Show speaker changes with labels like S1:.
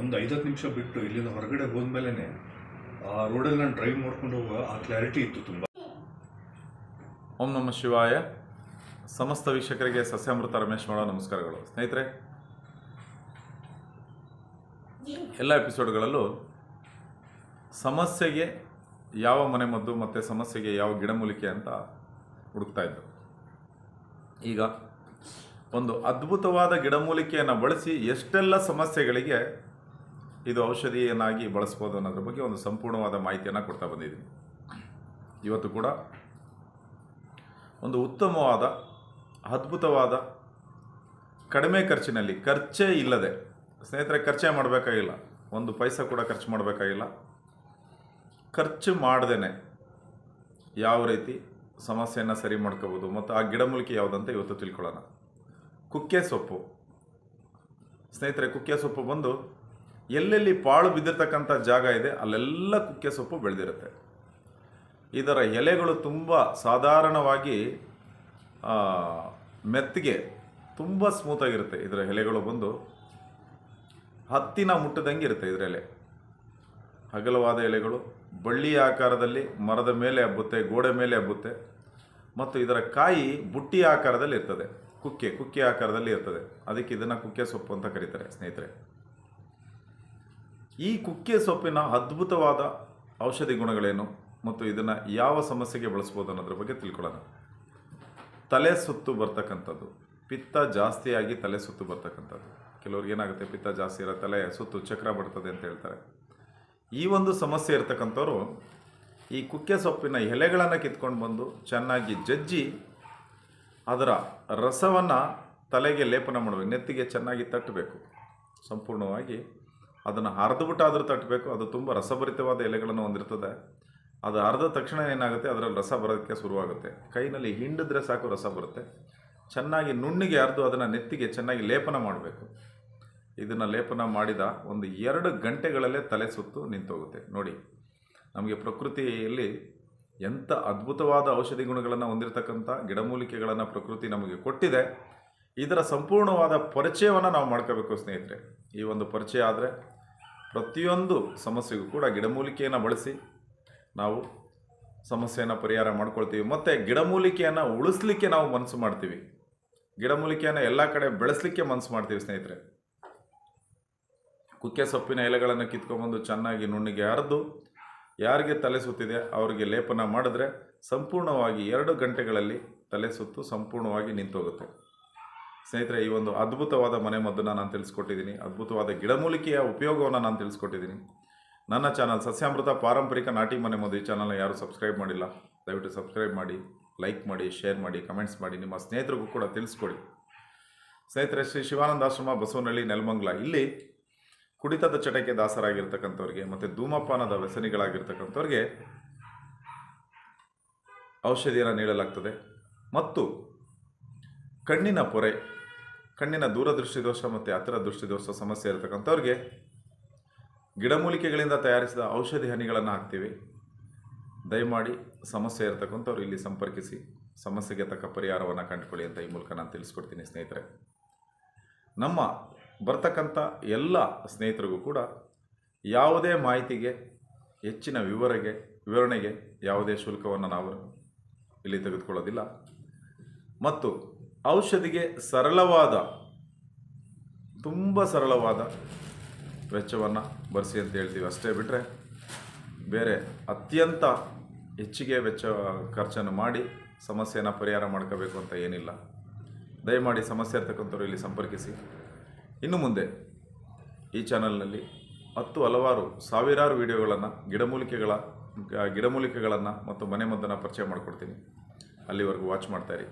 S1: ಒಂದು ಐದತ್ತು ನಿಮಿಷ ಬಿಟ್ಟು ಇಲ್ಲಿಂದ ಹೊರಗಡೆ ಹೋದ್ಮೇಲೆ ಆ ರೋಡಲ್ಲಿ ನಾನು ಡ್ರೈವ್ ಮಾಡ್ಕೊಂಡು ಹೋಗುವ ಆ ಕ್ಲಾರಿಟಿ ಇತ್ತು ತುಂಬ.
S2: ಓಂ ನಮ ಶಿವಾಯ. ಸಮಸ್ತ ವೀಕ್ಷಕರಿಗೆ ಸಸ್ಯಾಮೃತ ರಮೇಶ್ ಮಾಡೋ ನಮಸ್ಕಾರಗಳು. ಸ್ನೇಹಿತರೆ, ಎಲ್ಲ ಎಪಿಸೋಡ್ಗಳಲ್ಲೂ ಸಮಸ್ಯೆಗೆ ಯಾವ ಮನೆಮದ್ದು ಮತ್ತು ಸಮಸ್ಯೆಗೆ ಯಾವ ಗಿಡಮೂಲಿಕೆ ಅಂತ ಹುಡುಕ್ತಾ ಇದ್ದರು ಈಗ ಒಂದು ಅದ್ಭುತವಾದ ಗಿಡಮೂಲಿಕೆಯನ್ನು ಬಳಸಿ ಎಷ್ಟೆಲ್ಲ ಸಮಸ್ಯೆಗಳಿಗೆ ಇದು ಔಷಧಿಯನ್ನಾಗಿ ಬಳಸ್ಬೋದು ಅನ್ನೋದ್ರ ಬಗ್ಗೆ ಒಂದು ಸಂಪೂರ್ಣವಾದ ಮಾಹಿತಿಯನ್ನು ಕೊಡ್ತಾ ಬಂದಿದ್ದೀನಿ. ಇವತ್ತು ಕೂಡ ಒಂದು ಉತ್ತಮವಾದ, ಅದ್ಭುತವಾದ, ಕಡಿಮೆ ಖರ್ಚಿನಲ್ಲಿ, ಖರ್ಚೇ ಇಲ್ಲದೆ, ಸ್ನೇಹಿತರೆ ಖರ್ಚೇ ಮಾಡಬೇಕಾಗಿಲ್ಲ. ಒಂದು ಪೈಸೆ ಕೂಡ ಖರ್ಚು ಮಾಡಬೇಕಾಗಿಲ್ಲ. ಖರ್ಚು ಮಾಡ್ದೇ ಯಾವ ರೀತಿ ಸಮಸ್ಯೆಯನ್ನು ಸರಿ ಮಾಡ್ಕೋಬೋದು ಮತ್ತು ಆ ಗಿಡಮೂಲಿಕೆ ಯಾವುದಂತ ಇವತ್ತು ತಿಳ್ಕೊಳ್ಳೋಣ. ಕುಕ್ಕೆ ಸೊಪ್ಪು. ಸ್ನೇಹಿತರೆ ಕುಕ್ಕೆ ಸೊಪ್ಪು ಬಂದು ಎಲ್ಲೆಲ್ಲಿ ಪಾಳು ಬಿದ್ದಿರ್ತಕ್ಕಂಥ ಜಾಗ ಇದೆ, ಅಲ್ಲೆಲ್ಲ ಕುಕ್ಕೆ ಸೊಪ್ಪು ಬೆಳೆದಿರುತ್ತೆ. ಇದರ ಎಲೆಗಳು ತುಂಬ ಸಾಧಾರಣವಾಗಿ ಮೆತ್ತಿಗೆ ತುಂಬ ಸ್ಮೂತಾಗಿರುತ್ತೆ ಇದರ ಎಲೆಗಳು ಬಂದು ಹತ್ತಿನ ಮುಟ್ಟದಂಗೆ ಇರುತ್ತೆ ಇದರ ಎಲೆ. ಅಗಲವಾದ ಎಲೆಗಳು, ಬಳ್ಳಿ ಆಕಾರದಲ್ಲಿ ಮರದ ಮೇಲೆ ಹಬ್ಬುತ್ತೆ, ಗೋಡೆ ಮೇಲೆ ಹಬ್ಬುತ್ತೆ, ಮತ್ತು ಇದರ ಕಾಯಿ ಬುಟ್ಟಿ ಆಕಾರದಲ್ಲಿ ಇರ್ತದೆ. ಕುಕ್ಕೆ ಕುಕ್ಕೆ ಆಕಾರದಲ್ಲಿ ಇರ್ತದೆ. ಅದಕ್ಕೆ ಇದನ್ನು ಕುಕ್ಕೆ ಸೊಪ್ಪು ಅಂತ ಕರೀತಾರೆ ಸ್ನೇಹಿತರೆ. ಈ ಕುಕ್ಕೆ ಸೊಪ್ಪಿನ ಅದ್ಭುತವಾದ ಔಷಧಿ ಗುಣಗಳೇನು ಮತ್ತು ಇದನ್ನು ಯಾವ ಸಮಸ್ಯೆಗೆ ಬಳಸ್ಬೋದು ಅನ್ನೋದ್ರ ಬಗ್ಗೆ ತಿಳ್ಕೊಳ್ಳೋಣ. ತಲೆ ಸುತ್ತು ಬರ್ತಕ್ಕಂಥದ್ದು. ಪಿತ್ತ ಜಾಸ್ತಿಯಾಗಿ ತಲೆ ಸುತ್ತು ಬರ್ತಕ್ಕಂಥದ್ದು. ಕೆಲವ್ರಿಗೆ ಏನಾಗುತ್ತೆ? ಪಿತ್ತ ಜಾಸ್ತಿ ಇರೋ ತಲೆ ಸುತ್ತು ಚಕ್ರ ಬರ್ತದೆ ಅಂತ ಹೇಳ್ತಾರೆ. ಈ ಒಂದು ಸಮಸ್ಯೆ ಇರ್ತಕ್ಕಂಥವ್ರು ಈ ಕುಕ್ಕೆ ಸೊಪ್ಪಿನ ಎಲೆಗಳನ್ನು ಕಿತ್ಕೊಂಡು ಬಂದು ಚೆನ್ನಾಗಿ ಜಜ್ಜಿ ಅದರ ರಸವನ್ನು ತಲೆಗೆ ಲೇಪನ ಮಾಡಬೇಕು ನೆತ್ತಿಗೆ ಚೆನ್ನಾಗಿ ತಟ್ಟಬೇಕು. ಸಂಪೂರ್ಣವಾಗಿ ಅದನ್ನು ಅರ್ಧಬಿಟ್ಟಾದರೂ ತಟ್ಟಬೇಕು ಅದು ತುಂಬ ರಸಭರಿತವಾದ ಎಲೆಗಳನ್ನು ಹೊಂದಿರ್ತದೆ. ಅದು ಅರ್ಧ ತಕ್ಷಣ ಏನಾಗುತ್ತೆ, ಅದರಲ್ಲಿ ರಸ ಬರೋದಕ್ಕೆ ಶುರುವಾಗುತ್ತೆ. ಕೈನಲ್ಲಿ ಹಿಂಡಿದ್ರೆ ಸಾಕು ರಸ ಬರುತ್ತೆ. ಚೆನ್ನಾಗಿ ನುಣ್ಣಿಗೆ ಅರ್ದು ಅದನ್ನು ನೆತ್ತಿಗೆ ಚೆನ್ನಾಗಿ ಲೇಪನ ಮಾಡಬೇಕು. ಇದನ್ನು ಲೇಪನ ಮಾಡಿದ ಒಂದು ಎರಡು ಗಂಟೆಗಳಲ್ಲೇ ತಲೆ ಸುತ್ತು ನಿಂತೋಗುತ್ತೆ. ನೋಡಿ, ನಮಗೆ ಪ್ರಕೃತಿಯಲ್ಲಿ ಎಂಥ ಅದ್ಭುತವಾದ ಔಷಧಿ ಗುಣಗಳನ್ನು ಹೊಂದಿರತಕ್ಕಂಥ ಗಿಡಮೂಲಿಕೆಗಳನ್ನು ಪ್ರಕೃತಿ ನಮಗೆ ಕೊಟ್ಟಿದೆ. ಇದರ ಸಂಪೂರ್ಣವಾದ ಪರಿಚಯವನ್ನು ನಾವು ಮಾಡ್ಕೋಬೇಕು ಸ್ನೇಹಿತರೆ. ಈ ಒಂದು ಪರಿಚಯ ಆದರೆ ಪ್ರತಿಯೊಂದು ಸಮಸ್ಯೆಗೂ ಕೂಡ ಗಿಡಮೂಲಿಕೆಯನ್ನು ಬಳಸಿ ನಾವು ಸಮಸ್ಯೆಯನ್ನು ಪರಿಹಾರ ಮಾಡ್ಕೊಳ್ತೀವಿ. ಮತ್ತು ಗಿಡಮೂಲಿಕೆಯನ್ನು ಉಳಿಸ್ಲಿಕ್ಕೆ ನಾವು ಮನಸ್ಸು ಮಾಡ್ತೀವಿ. ಗಿಡಮೂಲಿಕೆಯನ್ನು ಎಲ್ಲ ಕಡೆ ಬೆಳೆಸಲಿಕ್ಕೆ ಮನಸ್ಸು ಮಾಡ್ತೀವಿ ಸ್ನೇಹಿತರೆ. ಕುಕ್ಕೆ ಸೊಪ್ಪಿನ ಎಲೆಗಳನ್ನು ಕಿತ್ಕೊಂಡ್ಬಂದು ಚೆನ್ನಾಗಿ ನುಣ್ಣಿಗೆ ಹರಿದು ಯಾರಿಗೆ ತಲೆ ಸುತ್ತಿದೆ ಅವರಿಗೆ ಲೇಪನ ಮಾಡಿದ್ರೆ ಸಂಪೂರ್ಣವಾಗಿ ಎರಡು ಗಂಟೆಗಳಲ್ಲಿ ತಲೆ ಸುತ್ತು ಸಂಪೂರ್ಣವಾಗಿ ನಿಂತೋಗುತ್ತೆ. ಸ್ನೇಹಿತರೆ, ಈ ಒಂದು ಅದ್ಭುತವಾದ ಮನೆಮದ್ದನ್ನು ನಾನು ತಿಳಿಸ್ಕೊಟ್ಟಿದ್ದೀನಿ. ಅದ್ಭುತವಾದ ಗಿಡಮೂಲಿಕೆಯ ಉಪಯೋಗವನ್ನು ನಾನು ತಿಳಿಸ್ಕೊಟ್ಟಿದ್ದೀನಿ. ನನ್ನ ಚಾನಲ್ ಸಸ್ಯಾಮೃತ ಪಾರಂಪರಿಕ ನಾಟಿ ಮನೆ ಮದ್ದು ಈ ಚಾನಲ್ನ ಯಾರು ಸಬ್ಸ್ಕ್ರೈಬ್ ಮಾಡಿಲ್ಲ. ದಯವಿಟ್ಟು ಸಬ್ಸ್ಕ್ರೈಬ್ ಮಾಡಿ, ಲೈಕ್ ಮಾಡಿ, ಶೇರ್ ಮಾಡಿ, ಕಮೆಂಟ್ಸ್ ಮಾಡಿ, ನಿಮ್ಮ ಸ್ನೇಹಿತರಿಗೂ ಕೂಡ ತಿಳಿಸ್ಕೊಡಿ. ಸ್ನೇಹಿತರೆ, ಶ್ರೀ ಶಿವಾನಂದಾಶ್ರಮ ಬಸವನಹಳ್ಳಿ, ನೆಲಮಂಗ್ಲ. ಇಲ್ಲಿ ಕುಡಿತದ ಚಟಕ್ಕೆ ದಾಸರಾಗಿರ್ತಕ್ಕಂಥವ್ರಿಗೆ ಮತ್ತು ಧೂಮಪಾನದ ವ್ಯಸನಿಗಳಾಗಿರ್ತಕ್ಕಂಥವ್ರಿಗೆ ಔಷಧಿಯನ್ನು ನೀಡಲಾಗ್ತದೆ. ಮತ್ತು ಕಣ್ಣಿನ ಪೊರೆ, ಕಣ್ಣಿನ ದೂರದೃಷ್ಟಿ ದೋಷ ಮತ್ತು ಹತ್ತಿರ ದೃಷ್ಟಿ ದೋಷ ಸಮಸ್ಯೆ ಇರತಕ್ಕಂಥವ್ರಿಗೆ ಗಿಡಮೂಲಿಕೆಗಳಿಂದ ತಯಾರಿಸಿದ ಔಷಧಿ ಹನಿಗಳನ್ನು ಹಾಕ್ತೀವಿ. ದಯಮಾಡಿ ಸಮಸ್ಯೆ ಇರತಕ್ಕಂಥವ್ರು ಇಲ್ಲಿ ಸಂಪರ್ಕಿಸಿ, ಸಮಸ್ಯೆಗೆ ತಕ್ಕ ಪರಿಹಾರವನ್ನು ಕಂಡುಕೊಳ್ಳಿ ಅಂತ ಈ ಮೂಲಕ ನಾನು ತಿಳಿಸ್ಕೊಡ್ತೀನಿ ಸ್ನೇಹಿತರೆ. ನಮ್ಮ ಬರ್ತಕ್ಕಂಥ ಎಲ್ಲ ಸ್ನೇಹಿತರಿಗೂ ಕೂಡ ಯಾವುದೇ ಮಾಹಿತಿಗೆ, ಹೆಚ್ಚಿನ ವಿವರಗೆ, ವಿವರಣೆಗೆ ಯಾವುದೇ ಶುಲ್ಕವನ್ನು ನಾವು ಇಲ್ಲಿ ತೆಗೆದುಕೊಳ್ಳೋದಿಲ್ಲ. ಮತ್ತು ಔಷಧಿಗೆ ಸರಳವಾದ, ತುಂಬ ಸರಳವಾದ ವೆಚ್ಚವನ್ನು ಬರೆಸಿ ಅಂತ ಹೇಳ್ತೀವಿ. ಅಷ್ಟೇ ಬಿಟ್ಟರೆ ಬೇರೆ ಅತ್ಯಂತ ಹೆಚ್ಚಿಗೆ ವೆಚ್ಚ ಖರ್ಚನ್ನು ಮಾಡಿ ಸಮಸ್ಯೆಯನ್ನು ಪರಿಹಾರ ಮಾಡ್ಕೋಬೇಕು ಅಂತ ಏನಿಲ್ಲ. ದಯಮಾಡಿ ಸಮಸ್ಯೆ ಇರ್ತಕ್ಕಂಥವ್ರು ಇಲ್ಲಿ ಸಂಪರ್ಕಿಸಿ. ಇನ್ನು ಮುಂದೆ ಈ ಚಾನಲ್ನಲ್ಲಿ ಹತ್ತು ಹಲವಾರು ಸಾವಿರಾರು ವಿಡಿಯೋಗಳನ್ನು, ಗಿಡಮೂಲಿಕೆಗಳ, ಗಿಡಮೂಲಿಕೆಗಳನ್ನು ಮತ್ತು ಮನೆಮದ್ದನ್ನು ಪರಿಚಯ ಮಾಡಿಕೊಡ್ತೀನಿ. ಅಲ್ಲಿವರೆಗೂ ವಾಚ್ ಮಾಡ್ತಾಯಿರಿ